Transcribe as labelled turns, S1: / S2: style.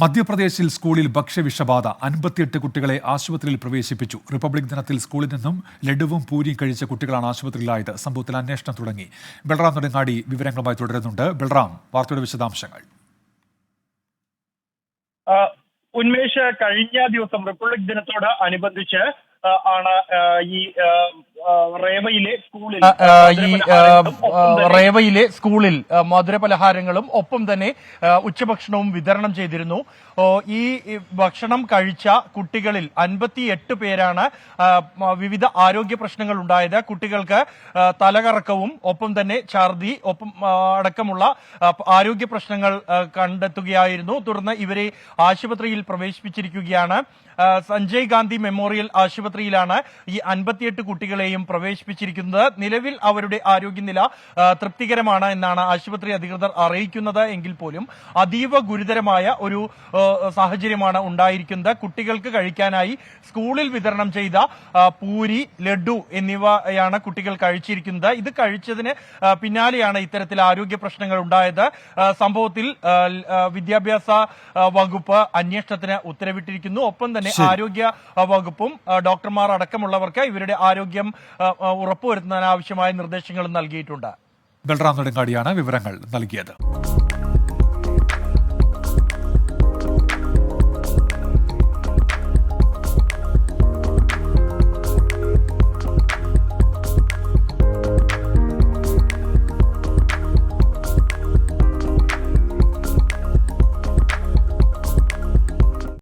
S1: മധ്യപ്രദേശിൽ സ്കൂളിൽ ഭക്ഷ്യവിഷബാധ. അൻപത്തിയെട്ട് കുട്ടികളെ ആശുപത്രിയിൽ പ്രവേശിപ്പിച്ചു. റിപ്പബ്ലിക് ദിനത്തിൽ സ്കൂളിൽ നിന്നും ലഡുവും പൂരിയും കഴിച്ച കുട്ടികളാണ് ആശുപത്രിയിലായത്. സംഭവത്തിൽ അന്വേഷണം തുടങ്ങി. ബൽറാം നെടുങ്ങാടി വിവരങ്ങളുമായി തുടരുന്നുണ്ട്. ബൽറാം വാർത്തയുടെ വിശദാംശങ്ങൾ.
S2: ഉന്മേഷ് കഴിഞ്ഞ ദിവസം റിപ്പബ്ലിക് ദിനത്തോട് അനുബന്ധിച്ച് ആണ് ഈ റേവയിലെ സ്കൂളിൽ.
S3: ഈ റേവയിലെ സ്കൂളിൽ മധുര പലഹാരങ്ങളും ഒപ്പം തന്നെ ഉച്ചഭക്ഷണവും വിതരണം ചെയ്തിരുന്നു. ഈ ഭക്ഷണം കഴിച്ച കുട്ടികളിൽ അൻപത്തി എട്ട് പേരാണ് വിവിധ ആരോഗ്യ പ്രശ്നങ്ങൾ ഉണ്ടായത്. കുട്ടികൾക്ക് തലകറക്കവും ഒപ്പം തന്നെ ഛർദി ഒപ്പം അടക്കമുള്ള ആരോഗ്യ പ്രശ്നങ്ങൾ കണ്ടെത്തുകയായിരുന്നു. തുടർന്ന് ഇവരെ ആശുപത്രിയിൽ പ്രവേശിപ്പിച്ചിരിക്കുകയാണ്. സഞ്ജയ് ഗാന്ധി മെമ്മോറിയൽ ആശുപത്രിയിലാണ് ഈ അൻപത്തിയെട്ട് കുട്ടികളെയും പ്രവേശിപ്പിച്ചിരിക്കുന്നത് നിലവിൽ അവരുടെ ആരോഗ്യനില തൃപ്തികരമാണ് എന്നാണ് ആശുപത്രി അധികൃതർ അറിയിക്കുന്നത്. എങ്കിൽ പോലും അതീവ ഗുരുതരമായ ഒരു സാഹചര്യമാണ് ഉണ്ടായിരിക്കുന്നത്. കുട്ടികൾക്ക് കഴിക്കാനായി സ്കൂളിൽ വിതരണം ചെയ്ത പൂരി ലഡു എന്നിവയാണ് കുട്ടികൾ കഴിച്ചിരിക്കുന്നത്. ഇത് കഴിച്ചതിന് പിന്നാലെയാണ് ഇത്തരത്തിൽ ആരോഗ്യ പ്രശ്നങ്ങൾ ഉണ്ടായത്. സംഭവത്തിൽ വിദ്യാഭ്യാസ വകുപ്പ് അന്വേഷണത്തിന് ഉത്തരവിട്ടിരിക്കുന്നു. ഒപ്പം തന്നെ ആരോഗ്യ വകുപ്പും ഡോക്ടർമാർ അടക്കമുള്ളവർക്ക് ഇവരുടെ ആരോഗ്യം ഉറപ്പുവരുത്തുന്നതിന് ആവശ്യമായ നിർദ്ദേശങ്ങളും നൽകിയിട്ടുണ്ട്.
S1: ബൽറാം നെടുങ്കാടിയാണ് വിവരങ്ങൾ നൽകിയത്.